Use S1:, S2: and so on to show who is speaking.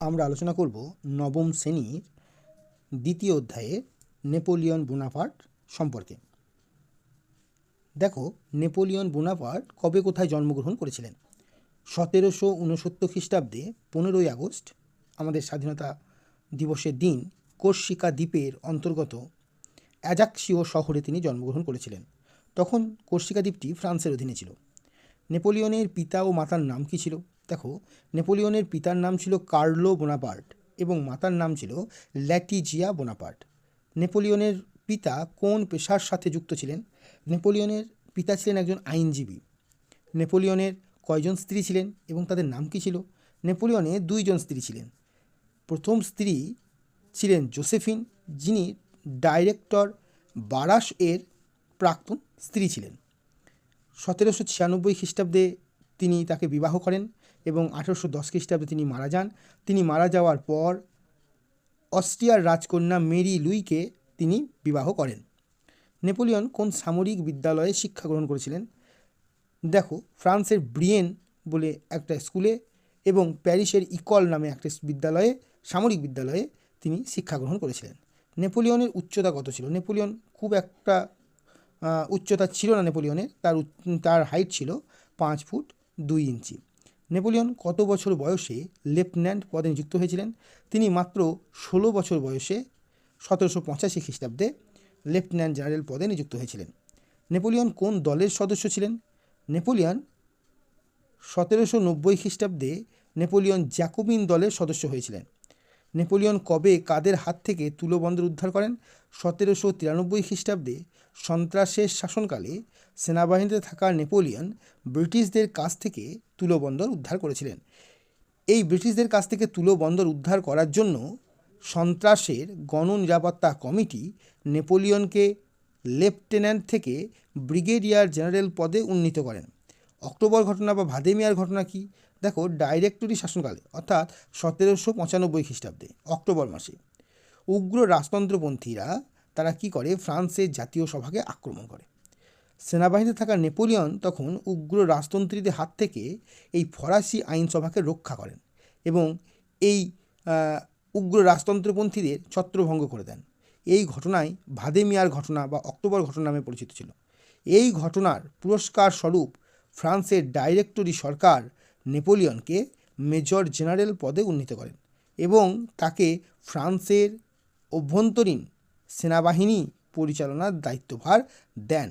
S1: আমরা আলোচনা করব নবম শ্রেণির দ্বিতীয় অধ্যায়ে নেপোলিয়ন বোনাপার্ট সম্পর্কে। দেখো, নেপোলিয়ন বোনাপার্ট কবে কোথায় জন্মগ্রহণ করেছিলেন? সতেরোশো উনসত্তর খ্রিস্টাব্দে পনেরোই আগস্ট, আমাদের স্বাধীনতা দিবসের দিন কোর্সিকা দ্বীপের অন্তর্গত অ্যাজাক্সিও শহরে তিনি জন্মগ্রহণ করেছিলেন। তখন কোর্সিকা দ্বীপটি ফ্রান্সের অধীনে ছিল। নেপোলিয়নের পিতা ও মাতার নাম কী ছিল? দেখো, নেপোলিয়নের পিতার নাম ছিল কার্লো বোনাপার্ট এবং মাতার নাম ছিল ল্যাটিজিয়া বোনাপার্ট। নেপোলিয়নের পিতা কোন পেশার সাথে যুক্ত ছিলেন? নেপোলিয়নের পিতা ছিলেন একজন আইনজীবী। নেপোলিয়নের কয়জন স্ত্রী ছিলেন এবং তাদের নাম কী ছিল? নেপোলিয়নে দুইজন স্ত্রী ছিলেন। প্রথম স্ত্রী ছিলেন জোসেফিন, যিনি ডাইরেক্টর বারাস এর প্রাক্তন স্ত্রী ছিলেন। সতেরোশো ছিয়ানব্বই খ্রিস্টাব্দে তিনি তাকে বিবাহ করেন এবং আঠেরোশো দশ খ্রিস্টাব্দে তিনি মারা যান। তিনি মারা যাওয়ার পর অস্ট্রিয়ার রাজকন্যা মেরি লুইকে তিনি বিবাহ করেন। নেপোলিয়ন কোন সামরিক বিদ্যালয়ে শিক্ষা গ্রহণ করেছিলেন? দেখো, ফ্রান্সের ব্রিয়েন বলে একটা স্কুলে এবং প্যারিসের ইকল নামে একটা বিদ্যালয়ে, সামরিক বিদ্যালয়ে তিনি শিক্ষা গ্রহণ করেছিলেন। নেপোলিয়নের উচ্চতা কত ছিল? নেপোলিয়ন খুব একটা উচ্চতা ছিল না নেপোলিয়নের। তার তার হাইট ছিল পাঁচ ফুট দুই ইঞ্চি। নেপোলিয়ন কত বছর বয়সে লেফটেন্যান্ট পদে নিযুক্ত হয়েছিলেন? তিনি মাত্র ষোলো বছর বয়সে সতেরোশো পঁচাশি খ্রিস্টাব্দে লেফটেন্যান্ট জেনারেল পদে নিযুক্ত হয়েছিলেন। নেপোলিয়ন কোন দলের সদস্য ছিলেন? নেপোলিয়ন সতেরোশো নব্বই খ্রিস্টাব্দে নেপোলিয়ন জ্যাকোবিন দলের সদস্য হয়েছিলেন। নেপোলিয়ন কবে কাদের হাত থেকে তুলো বন্দর উদ্ধার করেন? সতেরোশো তিরানব্বই খ্রিস্টাব্দে সন্ত্রাসের শাসনকালে সেনাবাহিনীতে থাকা নেপোলিয়ন ব্রিটিশদের কাছ থেকে তুলো বন্দর উদ্ধার করেছিলেন। এই ব্রিটিশদের কাছ থেকে তুলো বন্দর উদ্ধার করার জন্য সন্ত্রাসের গণ নিরাপত্তা কমিটি নেপোলিয়নকে লেফটেন্যান্ট থেকে ব্রিগেডিয়ার জেনারেল পদে উন্নীত করেন। অক্টোবর ঘটনা বা ভাদেমিয়ার ঘটনা কি? দেখো, ডাইরেক্টরি শাসনকালে, অর্থাৎ সতেরোশো পঁচানব্বই খ্রিস্টাব্দে, অক্টোবর মাসে। উগ্র রাজতন্ত্রপন্থীরা তারা কি করে? ফ্রান্সের জাতীয় সভাকে আক্রমণ করে। সেনাবাহিনীতে থাকা নেপোলিয়ন তখন উগ্র রাজতন্ত্রীদের হাত থেকে এই ফরাসি আইনসভাকে রক্ষা করেন এবং এই উগ্র রাজতন্ত্রপন্থীদের ছত্রভঙ্গ করে দেন। এই ঘটনায় ভাদেমিয়ার ঘটনা বা অক্টোবর ঘটনা নামে পরিচিত ছিল। এই ঘটনার পুরস্কার স্বরূপ ফ্রান্সের ডাইরেক্টরি সরকার নেপোলিয়নকে মেজর জেনারেল পদে উন্নীত করেন এবং তাকে ফ্রান্সের অভ্যন্তরীণ সেনাবাহিনী পরিচালনার দায়িত্বভার দেন।